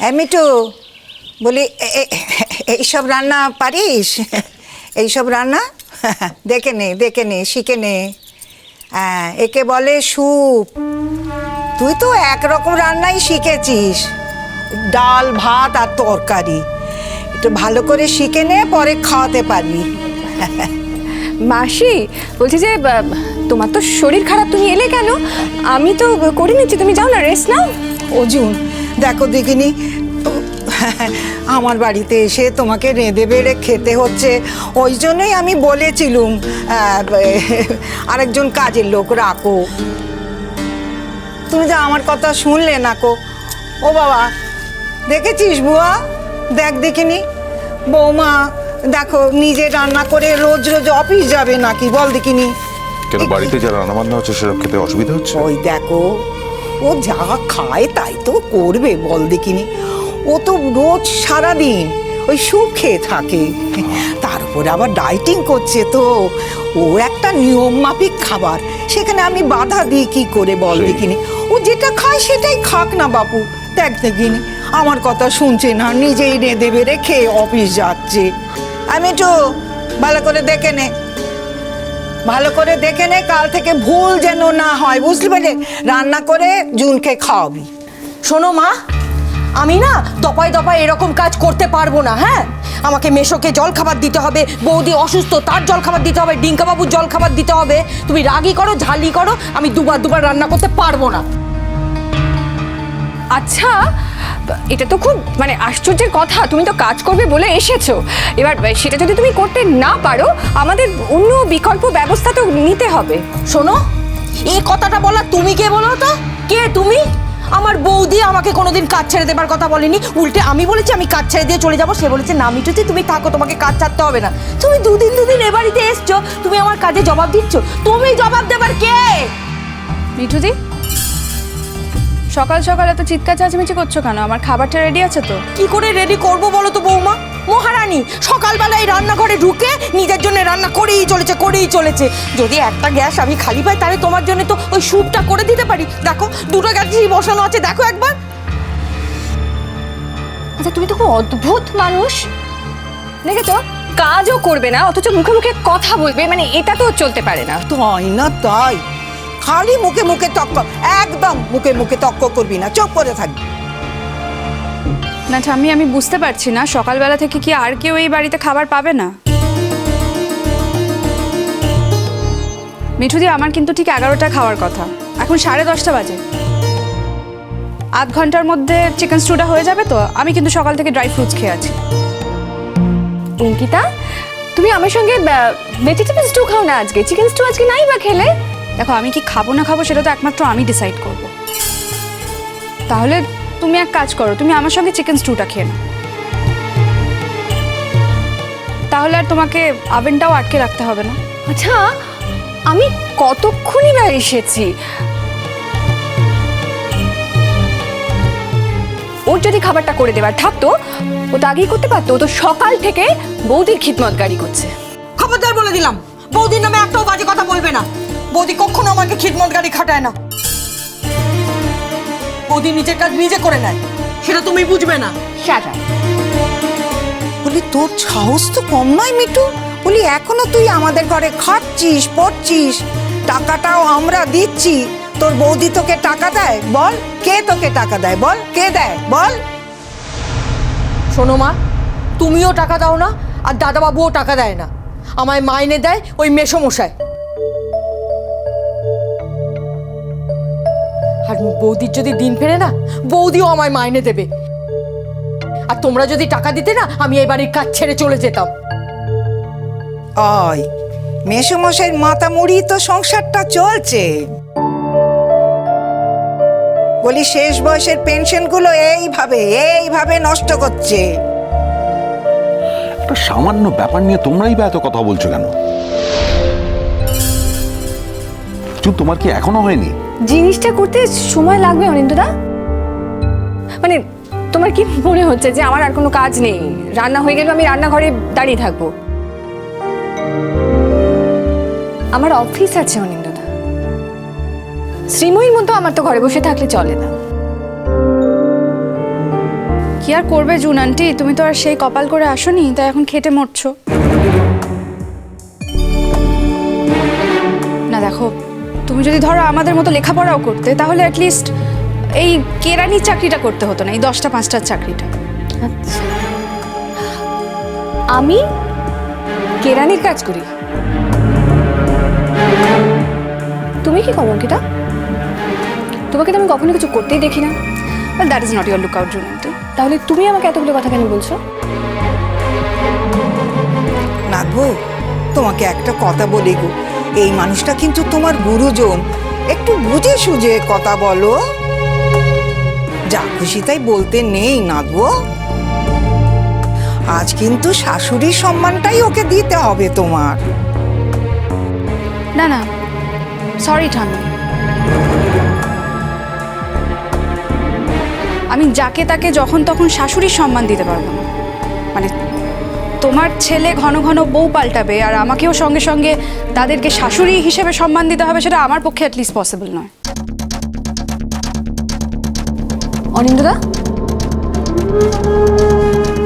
হ্যাঁ মিটু বলি এইসব রান্না পারিস? এইসব রান্না? দেখে নে দেখে নে শিখে নে। হ্যাঁ একে বলে স্যুপ। তুই তো একরকম রান্নাই শিখেছিস। ডাল ভাত আর তরকারি। একটু ভালো করে শিখে নে পরে খাওয়াতে পারবি। মাসি বলছি যে তোমার তো শরীর খারাপ তুমি এলে কেন? আমি তো করে নিচ্ছি তুমি যাও না রেস্ট নাও। অজুন দেখো দেখিনি। আমার বাড়িতে এসে তোমাকে রেঁধে বেড়ে খেতে হচ্ছে। ওই জন্যই আমি বলেছিলুম আরেকজন কাজের লোক রাখো। তুমি যে আমার কথা শুনলে না কো। ও বাবা দেখেছিস বুয়া? দেখ দেখিনি। বৌমা দেখো নিজে রান্না করে রোজ রোজ অফিস যাবে নাকি? বল দেখিনি। কেন বাড়িতে যারা রান্নাবান্না হচ্ছে সেসব খেতে অসুবিধা হচ্ছে? ওই দেখো ও যা খায় তাই তো করবে বল দেখিনি। ও তো রোজ সারাদিন ওই সুপ খেয়ে থাকে। তার উপরে আবার ডাইটিং করছে তো। ও একটা নিয়ম মাফিক খাবার। সেখানে আমি বাধা দিই কি করে বল। দেখিনি। ও যেটা খায় সেটাই খাক না বাপু। দেখ দেখিনি আমার কথা শুনছে না নিজেই রেঁধে বেড়ে খেয়ে অফিস যাচ্ছে। আমি একটু ভালো করে দেখে নে। ভালো করে দেখে নে, কাল থেকে ভুল যেন না হয় বুঝলি পেলে রান্না করে জুনকে খাওয়াবি। শোনো মা, আমি না দপায় দপায় এরকম কাজ করতে পারব না হ্যাঁ? আমাকে মেশোকে জল খাবার দিতে হবে, বৌদি অসুস্থ, তার জল খাবার দিতে হবে, ডিঙ্কাবাবুর জল খাবার দিতে হবে। তুমি রাগি করো, ঝালি করো, আমি দুবার দুবার রান্না করতে পারব না। আচ্ছা এটা তো খুব মানে আশ্চর্যের কথা তুমি তো কাজ করবে বলে এসেছ। এবার সেটা যদি তুমি করতে না পারো আমাদের অন্য বিকল্প ব্যবস্থা তো নিতে হবে। শোনো এই কথাটা বলা তুমি কে বলো তো? কে তুমি? আমার বৌদি আমাকে কোনোদিন কাজ ছেড়ে দেবার কথা বলেনি। উল্টে আমি বলেছি আমি কাজ ছেড়ে দিয়ে চলে যাব। সে বলেছে না মিটুতি তুমি থাকো তোমাকে কাজ ছাড়তে হবে না। তুমি দুদিন দুদিন এ বাড়িতে এসছো। তুমি আমার কাজে জবাব দিচ্ছ। তুমি জবাব দেবার কে? মিঠুদি সকাল সকাল এত চিৎকার চেঁচামেচি করছ কেন? আমার খাবারটা রেডি আছে তো? কি করে রেডি করব বলো তো বৌমা? মহারানী সকালবেলায় রান্নাঘরে ঢুকে নিজের জন্য রান্না করেই চলেছে করেই চলেছে। যদি একটা গ্যাস আমি খালি পাই তাহলে তোমার জন্য তো ওই স্যুপটা করে দিতে পারি। দেখো দুটো গ্যাসই বসানো আছে দেখো একবার। আচ্ছা তুমি তো খুব অদ্ভুত মানুষ। দেখেছ? কাজও করবে না অথচ মুখে মুখে কথা বলবে মানে এটা তো চলতে পারে না। তাই না তাই। খালি মুখে মুখে তক্ক একদম মুখে মুখে তক্ক করবি না চুপ করে থাকবি না ঠাম্মি আমি বুঝতে পারছি না সকালবেলা থেকে কি আর কেউ এই বাড়িতে খাবার পাবে না? মিঠুদি আমার কিন্তু ঠিক এগারোটা খাওয়ার কথা। এখন সাড়ে দশটা বাজে। আধ ঘণ্টার মধ্যে চিকেন স্টুটা হয়ে যাবে তো? আমি কিন্তু সকাল থেকে ড্রাই ফ্রুটস খেয়ে আছি। অঙ্কিতা তুমি আমার সঙ্গে ভেজিটেবল স্টু খাও না আজকে। চিকেন স্টু আজকে নাই বা খেলে? দেখো আমি কি খাব না খাব সেটা তো একমাত্র আমি ডিসাইড করব। তাহলে তুমি এক কাজ করো তুমি আমার সঙ্গে চিকেন স্টুটা খেয়ে নাও। তাহলে আর তোমাকে আভেনটাও আটকে রাখতে হবে না। আচ্ছা আমি কতক্ষণই বা এসেছি? ওর যদি খাবারটা করে দেবার থাকতো ও তো আগেই করতে পারতো ও তো সকাল থেকে বৌদির খিদমত গাড়ি করছে। খবরদার বলে দিলাম বৌদির নামে একটাও বাজে কথা বলবে না। বৌদি কখনো আমাকে খিদমত গাড়ি খাটায় না। বৌদি নিজের কাজ নিজে করে নেয়। সেটা তুমি বুঝবে না। সাজা বলি তোর সাহস তো কম নয় মিটু বলি এখনও তুই আমাদের ঘরে খাচ্ছিস পড়ছিস। টাকাটাও আমরা দিচ্ছি। তোর বৌদি তোকে টাকা দেয় বল কে তোকে টাকা দেয় বল কে দেয় বল। শোনো মা তুমিও টাকা দাও না আর দাদাবাবুও টাকা দেয় না। আমায় মাইনে দেয় ওই মেসমশাই। আর বৌদির যদি দিন ফেরে না বৌদিও আমায় মাইনে দেবে। আর তোমরা যদি টাকা দিতে না আমি এই বাড়ির কাজ ছেড়ে চলে যেতাম। অয় মেসমশাইয়ের মাথা মুড়ি তো সংসারটা চলছে। বলি শেষ বয়সের পেনশনগুলো এইভাবে এইভাবে নষ্ট করছে। একটা সামান্য ব্যাপার নিয়ে তোমরাই বা এত কথা বলছো কেন? চুপ তোমার কি এখনও হয়নি? জিনিসটা করতে সময় লাগবে অনিন্দদা মানে তোমার কি মনে হচ্ছে যে আমার আর কোনো কাজ নেই? রান্না হয়ে গেলে আমি রান্নাঘরে দাঁড়িয়ে থাকব। আমার অফিস আছে অনিন্দদা শ্রীময়ীর মতো আমার তো ঘরে বসে থাকলে চলে না। কি আর করবে জুন আন্টি? তুমি তো আর সেই কপাল করে আসোনি তাই এখন খেটে মরছো। না দেখো তুমি যদি ধরো আমাদের মতো লেখাপড়াও করতে তাহলে অ্যাটলিস্ট এই কেরানির চাকরিটা করতে হতো না এই দশটা পাঁচটার চাকরিটা। আচ্ছা। আমি কেরানির কাজ করি। তুমি কি করো অঙ্কিতা তোমাকে তো আমি কখনো কিছু করতেই দেখি না। Well that is not your look out June aunty তাহলে তুমি আমাকে এতগুলো কথা কেন বলছো? নাগবো তোমাকে একটা কথা বলি গো। এই মানুষটা কিন্তু তোমার গুরুজন। একটু বুঝে সুঝে কথা বলো। যা খুশি তাই বলতে নেই নাগবো আজ কিন্তু শাশুড়ির সম্মানটাই ওকে দিতে হবে তোমার। না না। সরি ঠাম্মি। আমি যাকে তাকে যখন তখন শাশুড়ির সম্মান দিতে পারব না। মানে তোমার ছেলে ঘন ঘন বউ পাল্টাবে আর আমাকেও সঙ্গে সঙ্গে তাদেরকে শাশুড়ি হিসেবে সম্মান দিতে হবে সেটা আমার পক্ষে অ্যাটলিস্ট পসিবল নয়। অনিন্দদা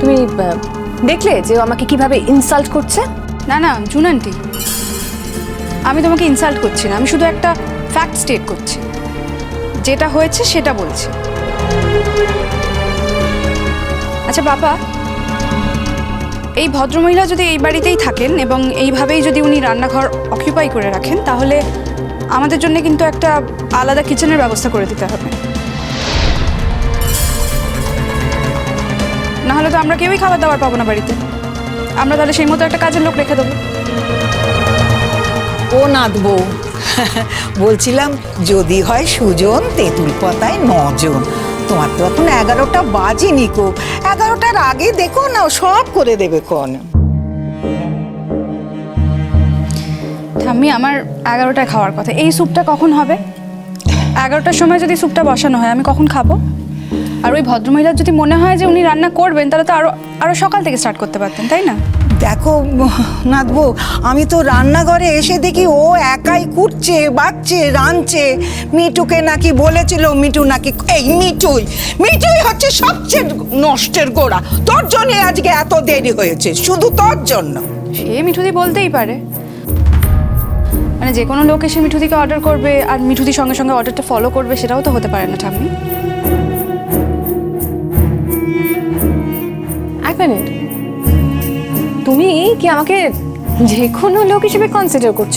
তুমি দেখলে যে ও আমাকে কীভাবে ইনসাল্ট করছে? না না, জুনান্টি। আমি তোমাকে ইনসাল্ট করছি না, আমি শুধু একটা ফ্যাক্ট স্টেট করছি। যেটা হয়েছে সেটা বলছি। আচ্ছা বাবা এই ভদ্রমহিলা যদি এই বাড়িতেই থাকেন এবং এইভাবেই যদি উনি রান্নাঘর অকিউপাই করে রাখেন, তাহলে আমাদের জন্য কিন্তু একটা আলাদা কিচেনের ব্যবস্থা করে দিতে হবে। নাহলে তো আমরা কেউই খাবার দাবার পাবো না বাড়িতে। আমরা তাহলে সেই মতো একটা কাজের লোক রেখে দেবো। ও নাদবো বলছিলাম, যদি হয় সুজন, তেঁতুল পাতায় নজন। তোমার তো এখন এগারোটা বাজেনি কো এগারোটার আগে দেখো না, সব করে দেবে কোন। ঠাম্মি, আমার এগারোটায় খাওয়ার কথা। এই স্যুপটা কখন হবে? এগারোটার সময় যদি স্যুপটা বসানো হয়, আমি কখন খাব? আর ওই ভদ্রমহিলার যদি মনে হয় যে উনি রান্না করবেন, তাহলে তো আরও আরও সকাল থেকে স্টার্ট করতে পারতেন, তাই না? দেখো নাদবো আমি তো রান্নাঘরে এসে দেখি ও একাই কুটছে বাচ্চে রাঁধছে। মিটুকে নাকি বলেছিল মিটু নাকি, এই মিটুই মিটুই হচ্ছে সবচেয়ে নষ্টের গোড়া। তোর জন্য আজকে এত দেরি হয়েছে, শুধু তোর জন্য। সে মিঠুদি বলতেই পারে। মানে যে কোনো লোক এসে মিঠুদিকে অর্ডার করবে, আর মিঠুদি সঙ্গে সঙ্গে অর্ডারটা ফলো করবে, সেটাও তো হতে পারে না, ঠাম্মি। এক মিনিট তুমি কি আমাকে যে কোনো লোক হিসেবে কনসিডার করছ?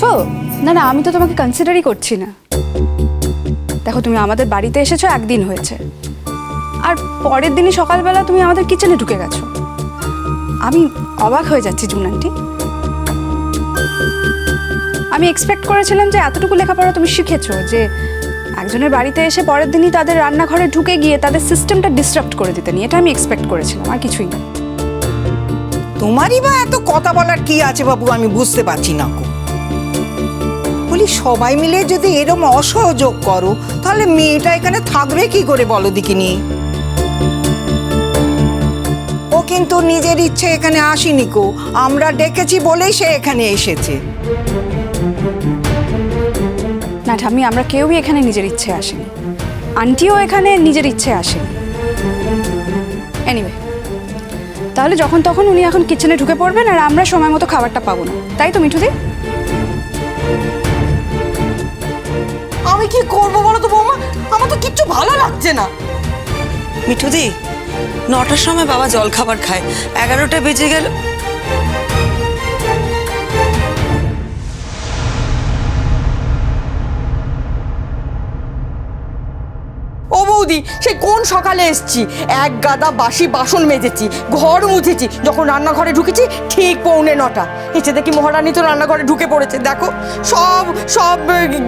না না, আমি তো তোমাকে কনসিডারই করছি না। দেখো, তুমি আমাদের বাড়িতে এসেছ, একদিন হয়েছে। আর পরের দিনই সকালবেলা তুমি আমাদের কিচেনে ঢুকে গেছো। আমি অবাক হয়ে যাচ্ছি, জুন আন্টি আমি এক্সপেক্ট করেছিলাম যে এতটুকু লেখাপড়া তুমি শিখেছো, যে একজনের বাড়িতে এসে পরের দিনই তাদের রান্নাঘরে ঢুকে গিয়ে তাদের সিস্টেমটা ডিস্টার্ব করে দিতে নিয়ে এটা আমি এক্সপেক্ট করেছিলাম, আর কিছুই না। তোমারই বা এত কথা বলার কি আছে বাবু? আমি বুঝতে পারছি না গো। বলি, সবাই মিলে যদি এরম অসহযোগ করো, তাহলে মেয়েটা এখানে থাকবে কি করে বলো দিকিনি ও কিন্তু নিজের ইচ্ছে এখানে আসেনি কো আমরা ডেকেছি বলেই সে এখানে এসেছে। না, ঠাম্মি, আমরা কেউই এখানে নিজের ইচ্ছে আসেনি। আন্টিও এখানে নিজের ইচ্ছে আসেনি। এনিওয়ে তাহলে যখন তখন উনি এখন কিচেনে ঢুকে পড়বেন আর আমরা সময় মতো খাবারটা পাবো না। তাই তো মিঠুদি? আমি কি করব বলো তো বৌমা? আমার তো কিচ্ছু ভালো লাগছে না। মিঠুদি নটার সময় বাবা জল খাবার খায়। এগারোটা বেজে গেল। বৌদি সেই কোন সকালে এসছি? এক গাদা বাসি বাসন মেজেছি, ঘর মুছেছি, যখন রান্নাঘরে ঢুকেছি, ঠিক পৌনে নটা। এসে দেখি মহারানী তো রান্নাঘরে ঢুকে পড়েছে। দেখো, সব সব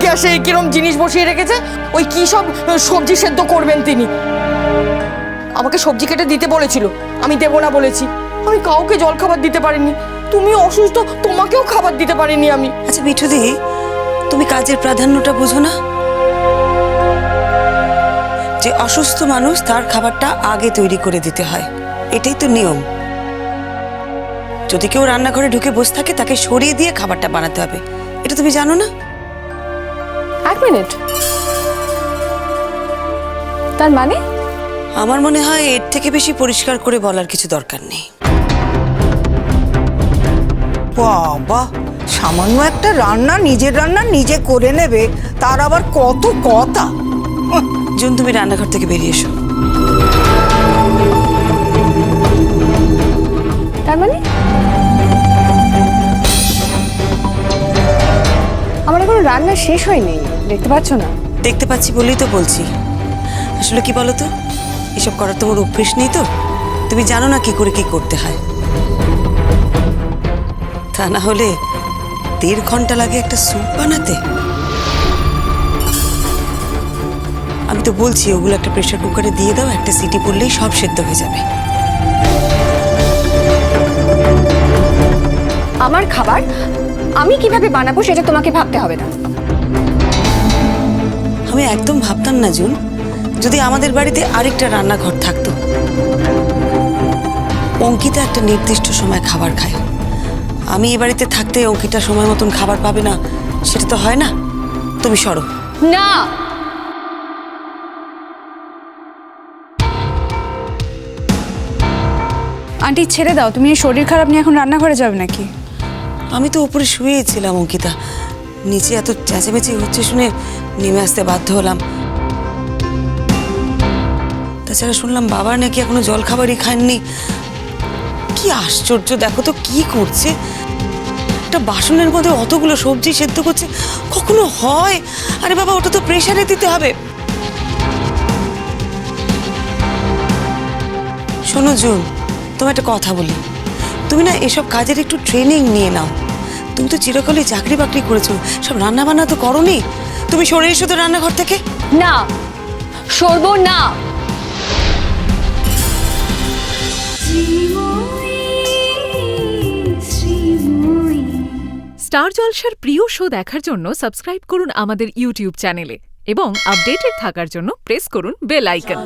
গ্যাসে কিরম জিনিস বসিয়ে রেখেছে, ওই কি সব সবজি সেদ্ধ করবেন তিনি? আমাকে সবজি কেটে দিতে বলেছিল, আমি দেবো না বলেছি। আমি কাউকে জল খাবার দিতে পারিনি। তুমি অসুস্থ, তোমাকেও খাবার দিতে পারিনি আমি। আচ্ছা মিঠুদি, তুমি কাজের প্রাধান্যটা বুঝো না? যে অসুস্থ মানুষ তার খাবারটা আগে তৈরি করে দিতে হয়। এটাই তো নিয়ম। যদি কেউ রান্নাঘরে ঢুকে বসে থাকে তাকে সরিয়ে দিয়ে খাবারটা বানাতে হবে। এটা তুমি জানো না? এক মিনিট। তার মানে? আমার মনে হয় এর থেকে বেশি পরিষ্কার করে বলার কিছু দরকার নেই। বাবা সামান্য একটা রান্না নিজের রান্না নিজে করে নেবে তার আবার কত কথা? জুন তুমি রান্নাঘর থেকে বেরিয়ে এসো। তার মানে? আমার এখনও রান্না শেষ হয়নি দেখতে পাচ্ছ না? দেখতে পাচ্ছি বলেই তো বলছি। আসলে কি বলো তো এসব করার তোমার অভ্যেস নেই তো। তুমি জানো না কি করে কি করতে হয়। তা না হলে দেড় ঘণ্টা লাগে একটা স্যুপ বানাতে। আমি তো বলছি ওগুলো একটা প্রেশার কুকারে দিয়ে দাও একটা সিটি পড়লেই সব সেদ্ধ হয়ে যাবে। আমার খাবার আমি কীভাবে বানাবো সেটা তোমাকে ভাবতে হবে না। আমি একদম ভাবতাম না জুন যদি আমাদের বাড়িতে আরেকটা রান্নাঘর থাকতো। অঙ্কিতা একটা নির্দিষ্ট সময় খাবার খায়। আমি এ বাড়িতে থাকতে অঙ্কিতা সময় মতন খাবার পাবে না সেটা তো হয় না। তুমি সরো। না! আন্টি, ছেড়ে দাও। তুমি শরীর খারাপ নিয়ে এখন রান্নাঘরে যাবে নাকি? আমি তো উপরে শুয়েছিলাম, অঙ্কিতা। নিচে এত চেঁচামেচি হচ্ছে শুনে নেমে আসতে বাধ্য হলাম। তাছাড়া শুনলাম বাবা নাকি এখনও জল খাবারই খাননি। কি আশ্চর্য, দেখো তো কি করছে। একটা বাসনের মধ্যে অতগুলো সবজি সেদ্ধ করছে, কখনো হয়? আরে বাবা, ওটা তো প্রেশারে দিতে হবে। শোনো জুন তোমার একটা কথা বলি। তুমি না এসব কাজের একটু ট্রেনিং নিয়ে নাও। তুমি তো চিরকালই চাকরি বাকরি করেছ সব রান্না বান্না তো করনি? তুমি সরে এসো তো রান্নাঘর থেকে। না সরব না। স্টার জলসার প্রিয় শো দেখার জন্য সাবস্ক্রাইব করুন আমাদের ইউটিউব চ্যানেলে এবং আপডেটেড থাকার জন্য প্রেস করুন বেল আইকন।